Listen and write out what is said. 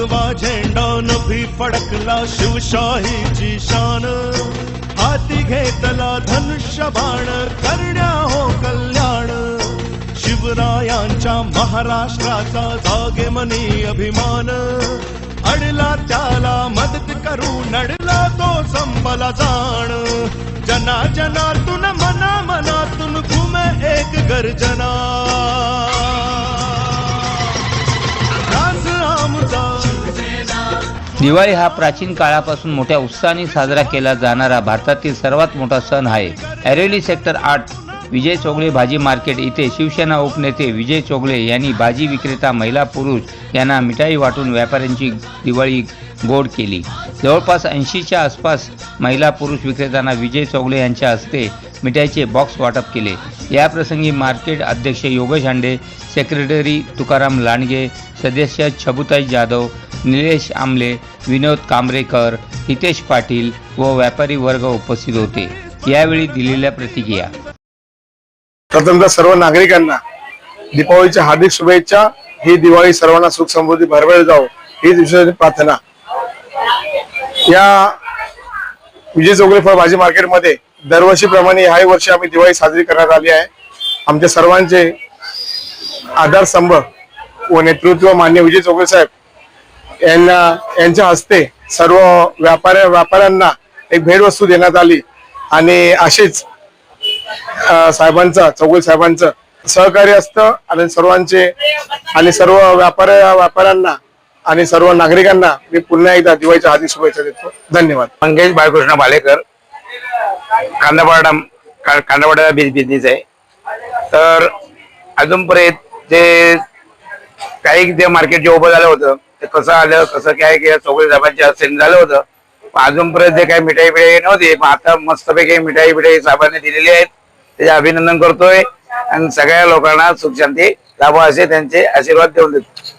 भगवा झेंडा नभी फडकला शिवशाहीची शान. हाती घेतला धनुष्य बाण करण्या हो कल्याण. शिवरायांच्या महाराष्ट्राचा जागे मनी अभिमान. अडला त्याला मदत करू नडला तो संबला जाण. जना जनातून मना मनातून घुमे एक गर्जना. दिवाळी हा प्राचीन काळापासून मोठ्या उत्साहाने साजरा केला जाणारा भारतातील सर्वात मोठा सण आहे. ऐरोली सेक्टर आठ विजय चोगले भाजी मार्केट. इथे शिवसेना उपनेते विजय चोगले यांनी भाजी विक्रेता महिला पुरुष यांना मिठाई वाटून व्यापाऱ्यांची दिवाळी गोड केली. जवळपास ऐंशीच्या आसपास महिला पुरुष विक्रेत्यांना विजय चोगळे यांच्या हस्ते मिठाईचे बॉक्स वाटप केले. याप्रसंगी मार्केट अध्यक्ष योगेश हांडे सेक्रेटरी तुकाराम लांडगे सदस्य छबुताई जाधव निलेश आमले विनोद कांबरेकर हितेश पाटील व व्यापारी वर्ग उपस्थित होते. यावेळी दिलेल्या प्रतिक्रिया. प्रथमतः सर्व नागरिकांना दीपावलीच्या हार्दिक शुभेच्छा. ही दिवाळी सर्वांना सुख समृद्धी भरभर जाओ हीच विशेष प्रार्थना. या विजय चौगले फळ भाजी मार्केटमध्ये दरवर्षीप्रमाणे ह्याही वर्षी आम्ही दिवाळी साजरी करण्यात आली आहे. आमच्या सर्वांचे आधारस्तंभ व नेतृत्व मान्य विजय चौगले साहेब यांना यांच्या हस्ते सर्व व्यापाऱ्या व्यापाऱ्यांना एक भेटवस्तू देण्यात आली. आणि अशीच साहेबांचं साहेबांचा साहेबांचं सहकार्य असतं आणि सर्वांचे आणि सर्व व्यापाऱ्या व्यापाऱ्यांना आणि सर्व नागरिकांना मी पुन्हा एकदा दिवाळीच्या हार्दिक शुभेच्छा देतो. धन्यवाद. मंगेश बाळकृष्ण भालेकर कांदापाडा का- कांदापाडा बिझनेस आहे. तर अजूनपर्यंत जे काही जे मार्केट जे उभं झालं होतं ते कसं आलं कसं काय केलं चौघे साहेबांच्या हस्ते झालं होतं. अजूनपर्यंत जे काही मिठाई बिठाई नव्हती पण आता मस्तपैकी मिठाई बिठाई साहेबांनी दिलेली आहेत. त्याचे अभिनंदन करतोय. आणि सगळ्या लोकांना सुख शांती लाभो असे त्यांचे आशीर्वाद देऊन देतो.